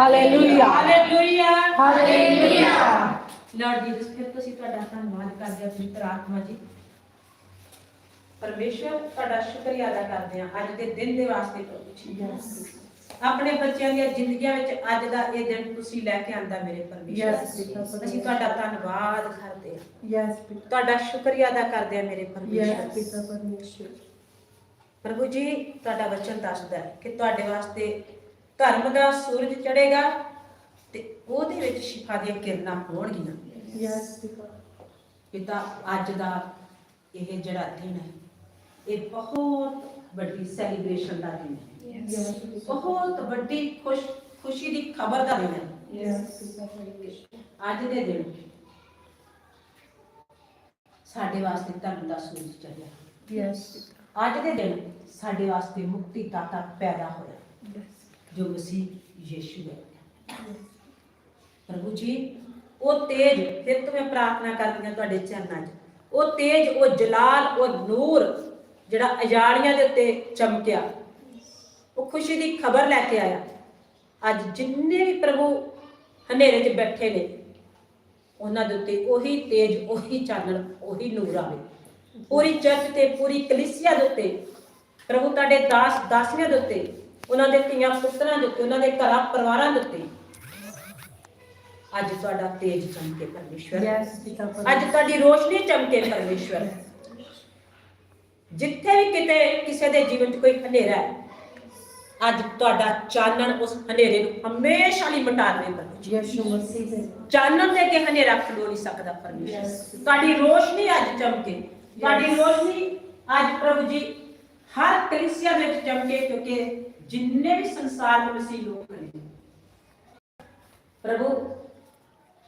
Hallelujah hallelujah hallelujah Lord Jesus ਫਿਰ ਤੁਸੀਂ ਤੁਹਾਡਾ ਧੰਨਵਾਦ ਕਰਦੇ ਹਾਂ ਪਵਿੱਤਰ ਆਤਮਾ ਜੀ। ਪਰਮੇਸ਼ਵਰ ਤੁਹਾਡਾ ਸ਼ੁਕਰੀਆ ਅਦਾ ਕਰਦੇ ਹਾਂ ਅੱਜ ਦੇ ਦਿਨ ਦੇ ਵਾਸਤੇ ਪ੍ਰਭੂ ਜੀ। ਆਪਣੇ ਬੱਚਿਆਂ ਦੀਆਂ ਜ਼ਿੰਦਗੀਆਂ ਵਿੱਚ ਅੱਜ ਦਾ ਇਹ ਦਿਨ ਤੁਸੀਂ ਲੈ ਕੇ ਆਂਦਾ ਮੇਰੇ ਪਿਤਾ ਅਸੀਂ ਤੁਹਾਡਾ ਧੰਨਵਾਦ ਕਰਦੇ ਹਾਂ। ਯੈਸ ਪਿਤਾ। ਤੁਹਾਡਾ ਸ਼ੁਕਰੀਆ ਅਦਾ ਕਰਦੇ ਹਾਂ ਮੇਰੇ ਯੈਸ ਪਰਮੇਸ਼ਵਰ ਪਿਤਾ ਪਰਮੇਸ਼ਰ। ਪ੍ਰਭੂ ਜੀ ਤੁਹਾਡਾ ਵਚਨ ਦੱਸਦਾ ਹੈ ਕਿ ਤੁਹਾਡੇ ਵਾਸਤੇ ਧਰਮ ਦਾ ਸੂਰਜ ਚੜ੍ਹੇਗਾ ਤੇ ਉਹਦੇ ਵਿੱਚ ਸ਼ਿਫਾ ਦੀਆਂ ਕਿਰਨਾਂ ਹੋਣਗੀਆਂ। ਯੈਸ ਪਿਤਾ ਅੱਜ ਦਾ ਇਹ ਜਿਹੜਾ ਦਿਨ ਹੈ ਇਹ ਬਹੁਤ ਵੱਡੀ ਸੈਲੀਬ੍ਰੇਸ਼ਨ ਦਾ ਦਿਨ ਹੈ। ਬਹੁਤ ਵੱਡੀ ਖੁਸ਼ ਖੁਸ਼ੀ ਦੀ ਖਬਰ ਦਾ ਦਿਨ ਹੈ। ਅੱਜ ਦੇ ਦਿਨ ਸਾਡੇ ਵਾਸਤੇ ਧਰਮ ਦਾ ਸੂਰਜ ਚੜ੍ਹਿਆ। ਯੈਸ ਅੱਜ ਦੇ ਦਿਨ ਸਾਡੇ ਵਾਸਤੇ ਮੁਕਤੀ ਦਾਤਾ ਪੈਦਾ ਹੋਇਆ। ਜੋ ਮਸੀਹ ਯੀਸ਼ੂ ਹੈ। ਪ੍ਰਭੂ ਜੀ, ਉਹ ਤੇਜ ਫਿਰ ਤੋਂ ਮੈਂ ਪ੍ਰਾਰਥਨਾ ਕਰਦੀ ਹਾਂ ਤੁਹਾਡੇ ਚਰਨਾਂ 'ਚ। ਉਹ ਤੇਜ, ਉਹ ਜਲਾਲ, ਉਹ ਨੂਰ ਜਿਹੜਾ ਅਜਾਲੀਆਂ ਦੇ ਉੱਤੇ ਚਮਕਿਆ। ਉਹ ਖੁਸ਼ੀ ਦੀ ਖਬਰ ਲੈ ਕੇ ਆਇਆ। ਅੱਜ ਜਿੰਨੇ ਵੀ ਪ੍ਰਭੂ ਹਨੇਰੇ 'ਚ ਬੈਠੇ ਨੇ, ਉਹਨਾਂ ਦੇ ਉੱਤੇ ਉਹੀ ਤੇਜ, ਉਹੀ ਚਾਨਣ, ਉਹੀ ਨੂਰ ਆਵੇ। ਪੂਰੀ ਚਰਚ ਤੇ, ਪੂਰੀ ਕਲੀਸਿਆ ਦੇ ਉੱਤੇ, ਪ੍ਰਭੂ ਤੁਹਾਡੇ ਦਾਸ, ਦਾਸੀਆਂ ਦੇ ਉੱਤੇ ਉਹਨਾਂ ਦੇ ਧੀਆਂ ਪੁੱਤਰਾਂ ਦੇ ਉੱਤੇ ਉਹਨਾਂ ਦੇ ਘਰਾਂ ਪਰਿਵਾਰਾਂ ਦੇ ਉੱਤੇ ਅੱਜ ਤੁਹਾਡਾ ਤੇਜ ਚਮਕੇ ਪਰਮੇਸ਼ਵਰ। ਅੱਜ ਤੁਹਾਡੀ ਰੋਸ਼ਨੀ ਚਮਕੇ ਪਰਮੇਸ਼ਵਰ। ਜਿੱਥੇ ਵੀ ਕਿਤੇ ਕਿਸੇ ਦੇ ਜੀਵਨ 'ਚ ਕੋਈ ਹਨੇਰਾ ਹੈ ਅੱਜ ਤੁਹਾਡਾ ਚਾਨਣ ਉਸ ਹਨੇਰੇ ਨੂੰ ਹਮੇਸ਼ਾ ਲਈ ਮਿਟਾ ਦੇਵੇ ਪਰਮੇਸ਼ਵਰ ਯਿਸੂ ਮਸੀਹ ਦੇ। ਚਾਨਣ ਦੇ ਕੇ ਹਨੇਰਾ ਖਲੋ ਨਹੀਂ ਸਕਦਾ Yes. ਪਰਮੇਸ਼ਵਰ ਤੁਹਾਡੀ ਰੋਸ਼ਨੀ ਅੱਜ ਚਮਕੇ। ਤੁਹਾਡੀ ਰੋਸ਼ਨੀ ਅੱਜ ਪ੍ਰਭੂ ਜੀ ਹਰ ਕਲੀਸਿਆ ਵਿੱਚ ਚਮਕੇ ਕਿਉਂਕਿ ਜਿੰਨੇ ਵੀ ਸੰਸਾਰ ਦੇ ਮਸੀਹ ਲੋਕ ਨੇ ਪ੍ਰਭੂ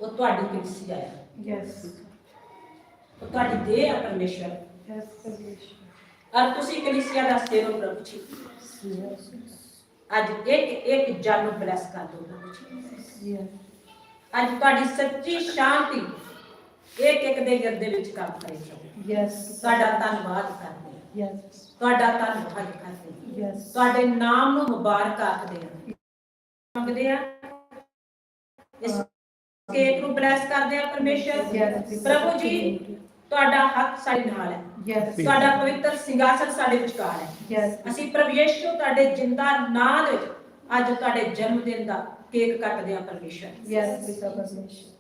ਉਹ ਤੁਹਾਡੀ ਕਲੀਸਿਆ ਹੈ ਯੈਸ ਉਹ ਤੁਹਾਡੀ ਦੇਹ ਹੈ ਪਰਮੇਸ਼ਵਰ ਯੈਸ ਪਰਮੇਸ਼ਰ ਔਰ ਤੁਸੀਂ ਕਲੀਸਿਆ ਦਾ ਸਿਰ ਹੋ ਪ੍ਰਭੂ ਜੀ ਯੈਸ ਅੱਜ ਇੱਕ ਇੱਕ ਜਨ ਨੂੰ ਬਲੈਸ ਕਰ ਦਿਓ ਪ੍ਰਭੂ ਜੀ ਯੈਸ ਅੱਜ ਤੁਹਾਡੀ ਸੱਚੀ ਸ਼ਾਂਤੀ ਇੱਕ ਇੱਕ ਦੇ ਹਿਰਦੇ ਵਿੱਚ ਕੰਮ ਕਰੇ ਪ੍ਰਭੂ ਯੈਸ ਤੁਹਾਡਾ ਧੰਨਵਾਦ ਕਰਦੇ ਹਾਂ ਯੈਸ ਤੁਹਾਡਾ ਧੰਨਵਾਦ ਕਰਦੇ ਹਾਂ। ਯੈਸ ਤੁਹਾਡੇ ਨਾਮ ਨੂੰ ਮੁਬਾਰਕ ਆਖਦੇ ਹਾਂ। ਮੰਗਦੇ ਆ ਇਸ ਕੇਕ ਨੂੰ ਬਲੈਸ ਕਰਦੇ ਆ ਪਰਮੇਸ਼ਰ. ਪ੍ਰਭੂ ਜੀ ਤੁਹਾਡਾ ਹੱਥ ਸਾਡੇ ਨਾਲ ਹੈ। ਯੈਸ ਤੁਹਾਡਾ ਪਵਿੱਤਰ ਸਿੰਘਾਸਨ ਸਾਡੇ ਵਿਚਕਾਰ ਹੈ। ਯੈਸ ਅਸੀਂ ਪ੍ਰਭੂ ਯੇਸ਼ੂ ਤੁਹਾਡੇ ਜਿੰਦਾ ਨਾਮ ਦੇ ਵਿੱਚ ਅੱਜ ਤੁਹਾਡੇ ਜਨਮ ਦਿਨ ਦਾ ਕੇਕ ਕੱਟਦੇ ਆ ਪਰਮੇਸ਼ਰ। ਯੈਸ ਪਿਤਾ ਪਰਮੇਸ਼ਰ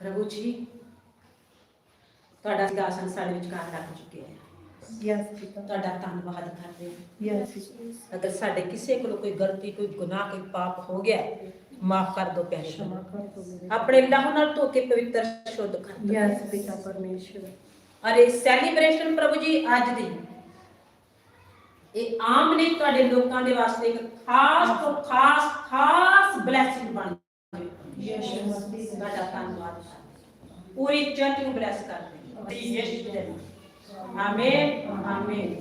ਪ੍ਰਭੂ ਜੀ ਤੁਹਾਡਾ ਸਿਗਾਸਨ ਸਾਡੇ ਵਿਚਕਾਰ ਰੱਖ ਚੁੱਕੇ ਹੈ ਯਸ ਤੁਹਾਡਾ ਧੰਨਵਾਦ ਕਰਦੇ ਹਾਂ ਯਸ ਅਗਰ ਸਾਡੇ ਕਿਸੇ ਕੋਲ ਕੋਈ ਗਲਤੀ ਕੋਈ ਗੁਨਾਹ ਕੋਈ ਪਾਪ ਹੋ ਗਿਆ ਮਾਫ ਕਰ ਦਿਓ ਪਿਆਰੇ ਸ਼ਮਾ ਕਰ ਦਿਓ ਆਪਣੇ ਲਾਹ ਨਾਲ ਧੋ ਕੇ ਪਵਿੱਤਰ ਸ਼ੁੱਧ ਕਰ ਦਿਓ ਯਸ ਪਿਤਾ ਪਰਮੇਸ਼ਰ ਅਰੇ ਸੈਲੀਬ੍ਰੇਸ਼ਨ ਪ੍ਰਭੂ ਜੀ ਅੱਜ ਦੀ ਇਹ ਆਮ ਨਹੀਂ ਤੁਹਾਡੇ ਲੋਕਾਂ ਦੇ ਵਾਸਤੇ ਇੱਕ ਖਾਸ ਤੋਂ ਖਾਸ ਖਾਸ ਬਲੇਸਿੰਗ ਬਣ ਗਈ ਯਸ ਤੁਹਾਡਾ ਧੰਨਵਾਦ ਪੂਰੀ ਚਰਚ ਨੂੰ ਬਲੇਸ ਕਰਦੇ ਹਾਂ ਯੇਸ਼ੂ ਦੇ ਨਾਮ ਆਮੇਨ ਆਮੇਨ